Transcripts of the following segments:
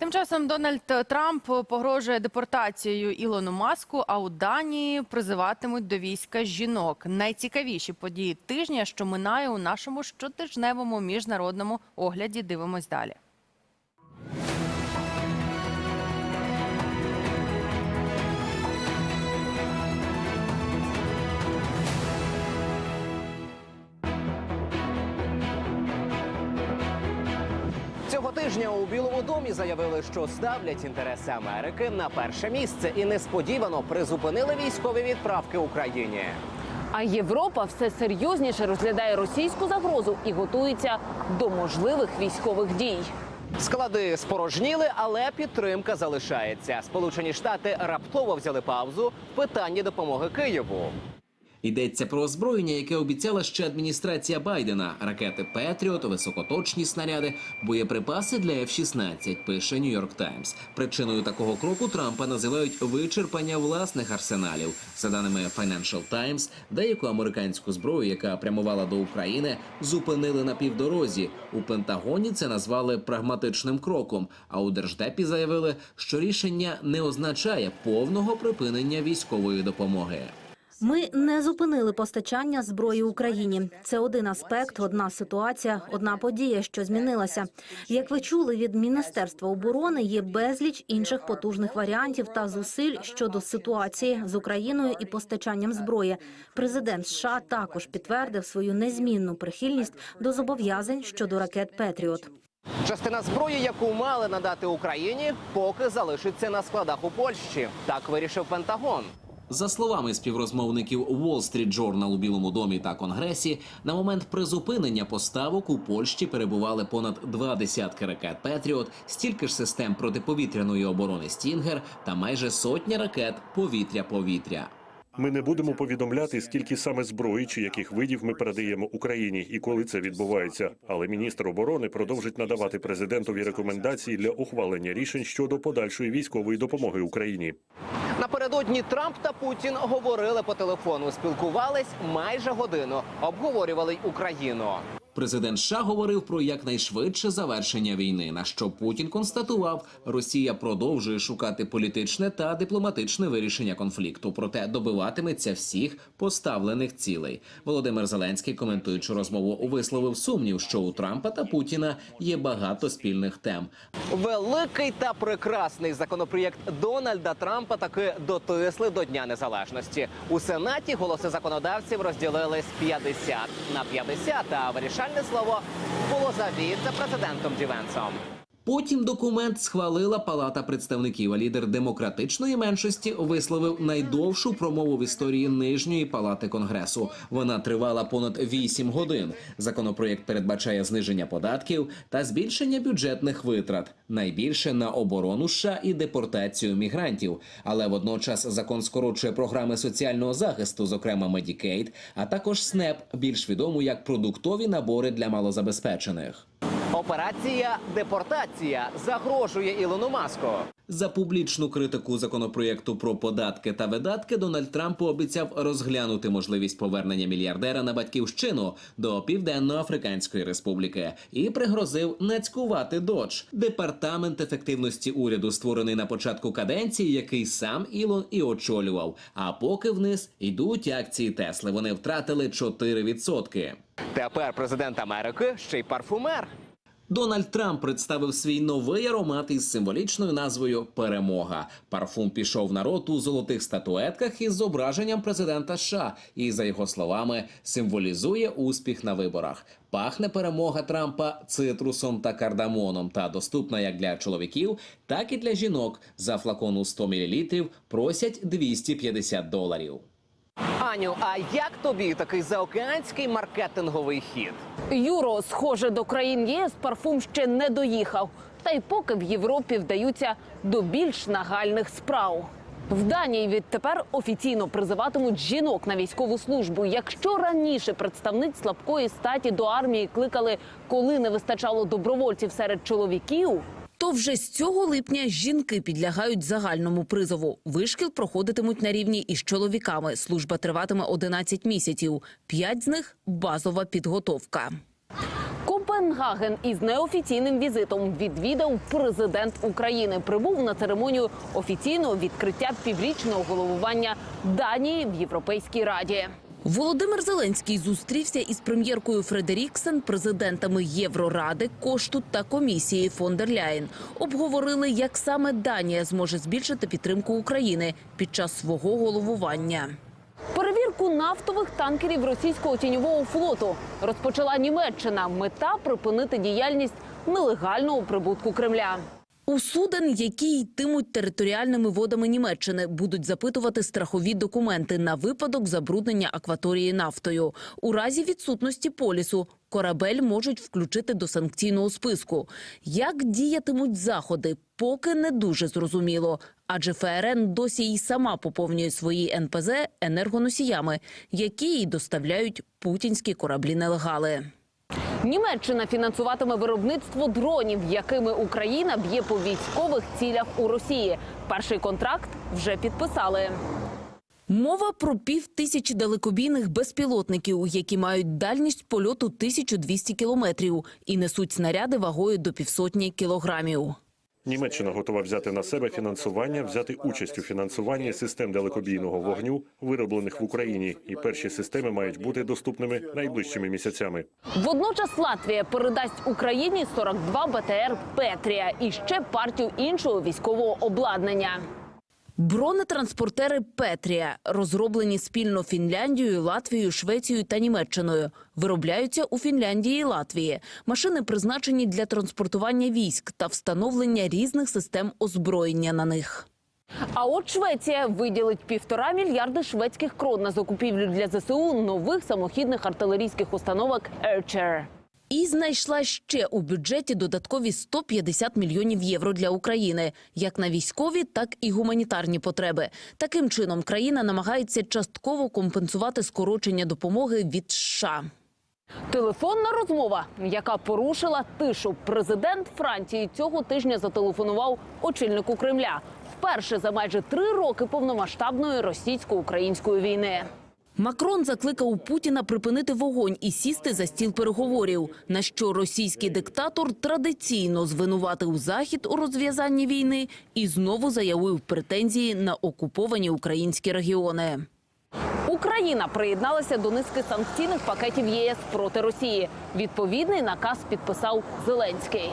Тим часом Дональд Трамп погрожує депортацією Ілону Маску, а у Данії призиватимуть до війська жінок. Найцікавіші події тижня, що минає у нашому щотижневому міжнародному огляді. Дивимось далі. Тижня у Білому домі заявили, що ставлять інтереси Америки на перше місце і несподівано призупинили військові відправки Україні. А Європа все серйозніше розглядає російську загрозу і готується до можливих військових дій. Склади спорожніли, але підтримка залишається. Сполучені Штати раптово взяли паузу в питанні допомоги Києву. Йдеться про озброєння, яке обіцяла ще адміністрація Байдена: ракети Петріот, високоточні снаряди, боєприпаси для F-16, пише Нью-Йорк Таймс. Причиною такого кроку Трампа називають вичерпання власних арсеналів. За даними Financial Times, деяку американську зброю, яка прямувала до України, зупинили на півдорозі. У Пентагоні це назвали прагматичним кроком. А у держдепі заявили, що рішення не означає повного припинення військової допомоги. Ми не зупинили постачання зброї Україні. Це один аспект, одна ситуація, одна подія, що змінилася. Як ви чули від Міністерства оборони, є безліч інших потужних варіантів та зусиль щодо ситуації з Україною і постачанням зброї. Президент США також підтвердив свою незмінну прихильність до зобов'язань щодо ракет Петріот. Частина зброї, яку мали надати Україні, поки залишиться на складах у Польщі. Так вирішив Пентагон. За словами співрозмовників Wall Street Journal у Білому домі та Конгресі, на момент призупинення поставок у Польщі перебували понад два десятки ракет Петріот, стільки ж систем протиповітряної оборони Стінгер та майже сотня ракет повітря-повітря. Ми не будемо повідомляти, скільки саме зброї чи яких видів ми передаємо Україні і коли це відбувається. Але міністр оборони продовжить надавати президентові рекомендації для ухвалення рішень щодо подальшої військової допомоги Україні. Напередодні Трамп та Путін говорили по телефону, спілкувались майже годину, обговорювали й Україну. Президент США говорив про якнайшвидше завершення війни. На що Путін констатував, Росія продовжує шукати політичне та дипломатичне вирішення конфлікту, проте добиватиметься всіх поставлених цілей. Володимир Зеленський, коментуючи розмову, висловив сумнів, що у Трампа та Путіна є багато спільних тем. Великий та прекрасний законопроєкт Дональда Трампа таки дотисли до Дня Незалежності. У Сенаті голоси законодавців розділились 50 на 50, а вирішальне слово було за віце-президентом Дівенсом. Потім документ схвалила Палата представників. А лідер демократичної меншості висловив найдовшу промову в історії нижньої палати конгресу. Вона тривала понад 8 годин. Законопроєкт передбачає зниження податків та збільшення бюджетних витрат, найбільше на оборону США і депортацію мігрантів. Але водночас закон скорочує програми соціального захисту, зокрема Medicaid, а також СНЕП, більш відому як продуктові набори для малозабезпечених. Операція депортація загрожує Ілону Маску. За публічну критику законопроєкту про податки та видатки Дональд Трамп пообіцяв розглянути можливість повернення мільярдера на батьківщину до Південно-Африканської Республіки і пригрозив нацькувати додж департамент ефективності уряду, створений на початку каденції, який сам Ілон і очолював. А поки вниз йдуть акції Тесли. Вони втратили 4%. Тепер президент Америки ще й парфумер. Дональд Трамп представив свій новий аромат із символічною назвою Перемога. Парфум пішов на рот у золотих статуетках із зображенням президента США і, за його словами, символізує успіх на виборах. Пахне перемога Трампа цитрусом та кардамоном та доступна як для чоловіків, так і для жінок. За флакон у 100 мл просять 250 доларів. Аню, а як тобі такий заокеанський маркетинговий хід? Юро, схоже, до країн ЄС парфум ще не доїхав. Та й поки в Європі вдаються до більш нагальних справ. В Данії відтепер офіційно призиватимуть жінок на військову службу. Якщо раніше представниць слабкої статі до армії кликали, коли не вистачало добровольців серед чоловіків, то вже з цього липня жінки підлягають загальному призову. Вишкіл проходитимуть на рівні із чоловіками. Служба триватиме 11 місяців. П'ять з них базова підготовка. Копенгаген із неофіційним візитом відвідав президент України. Прибув на церемонію офіційного відкриття піврічного головування Данії в Європейській Раді. Володимир Зеленський зустрівся із прем'єркою Фредеріксен, президентами Євроради, Кошту та комісії фон дер Ляєн. Обговорили, як саме Данія зможе збільшити підтримку України під час свого головування. Перевірку нафтових танкерів російського тіньового флоту розпочала Німеччина. Мета припинити діяльність нелегального прибутку Кремля. У суден, які йтимуть територіальними водами Німеччини, будуть запитувати страхові документи на випадок забруднення акваторії нафтою. У разі відсутності полісу корабель можуть включити до санкційного списку. Як діятимуть заходи, поки не дуже зрозуміло. Адже ФРН досі й сама поповнює свої НПЗ енергоносіями, які їй доставляють путінські кораблі-нелегали. Німеччина фінансуватиме виробництво дронів, якими Україна б'є по військових цілях у Росії. Перший контракт вже підписали. Мова про пів тисячі далекобійних безпілотників, які мають дальність польоту 1200 кілометрів і несуть снаряди вагою до півсотні кілограмів. Німеччина готова взяти на себе фінансування, взяти участь у фінансуванні систем далекобійного вогню, вироблених в Україні, і перші системи мають бути доступними найближчими місяцями. Водночас Латвія передасть Україні 42 БТР Петрія і ще партію іншого військового обладнання. Бронетранспортери Петрія, розроблені спільно Фінляндією, Латвією, Швецією та Німеччиною, виробляються у Фінляндії і Латвії. Машини призначені для транспортування військ та встановлення різних систем озброєння на них. А от Швеція виділить півтора мільярди шведських крон на закупівлю для ЗСУ нових самохідних артилерійських установок Archer. І знайшла ще у бюджеті додаткові 150 мільйонів євро для України, як на військові, так і гуманітарні потреби. Таким чином країна намагається частково компенсувати скорочення допомоги від США. Телефонна розмова, яка порушила тишу. Президент Франції цього тижня зателефонував очільнику Кремля вперше за майже три роки повномасштабної російсько-української війни. Макрон закликав Путіна припинити вогонь і сісти за стіл переговорів. На що російський диктатор традиційно звинуватив захід у розв'язанні війни і знову заявив претензії на окуповані українські регіони. Україна приєдналася до низки санкційних пакетів ЄС проти Росії. Відповідний наказ підписав Зеленський.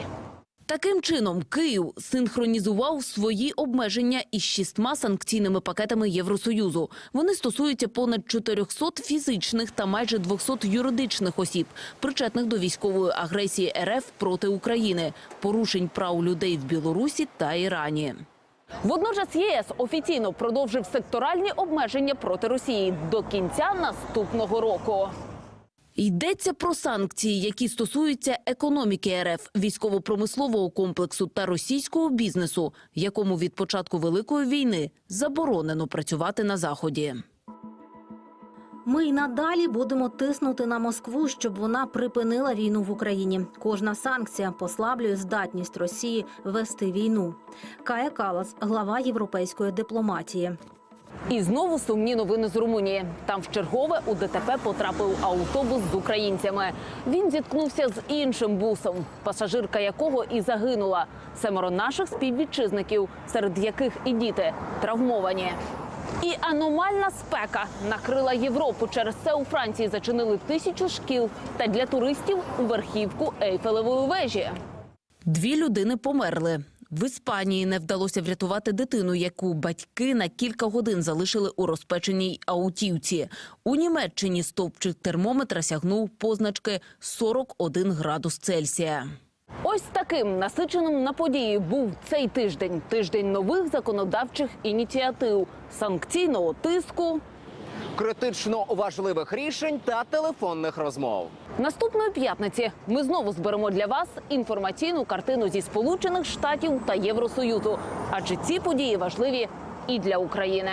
Таким чином, Київ синхронізував свої обмеження із шістьма санкційними пакетами Євросоюзу. Вони стосуються понад 400 фізичних та майже 200 юридичних осіб, причетних до військової агресії РФ проти України, порушень прав людей в Білорусі та Ірані. Водночас ЄС офіційно продовжив секторальні обмеження проти Росії до кінця наступного року. Йдеться про санкції, які стосуються економіки РФ, військово-промислового комплексу та російського бізнесу, якому від початку великої війни заборонено працювати на заході. Ми й надалі будемо тиснути на Москву, щоб вона припинила війну в Україні. Кожна санкція послаблює здатність Росії вести війну. Кая Калас, глава європейської дипломатії. І знову сумні новини з Румунії. Там в чергове у ДТП потрапив автобус з українцями. Він зіткнувся з іншим бусом, пасажирка якого і загинула. Семеро наших співвітчизників, серед яких і діти, травмовані. І аномальна спека накрила Європу. Через це у Франції зачинили тисячу шкіл та для туристів у верхівку Ейфелевої вежі. Дві людини померли. В Іспанії не вдалося врятувати дитину, яку батьки на кілька годин залишили у розпеченій аутівці. У Німеччині стовпчик термометра сягнув позначки 41 градус Цельсія. Ось таким насиченим на події був цей тиждень. Тиждень нових законодавчих ініціатив, санкційного тиску. Критично важливих рішень та телефонних розмов. Наступної п'ятниці ми знову зберемо для вас інформаційну картину зі Сполучених Штатів та Євросоюзу. Адже ці події важливі і для України.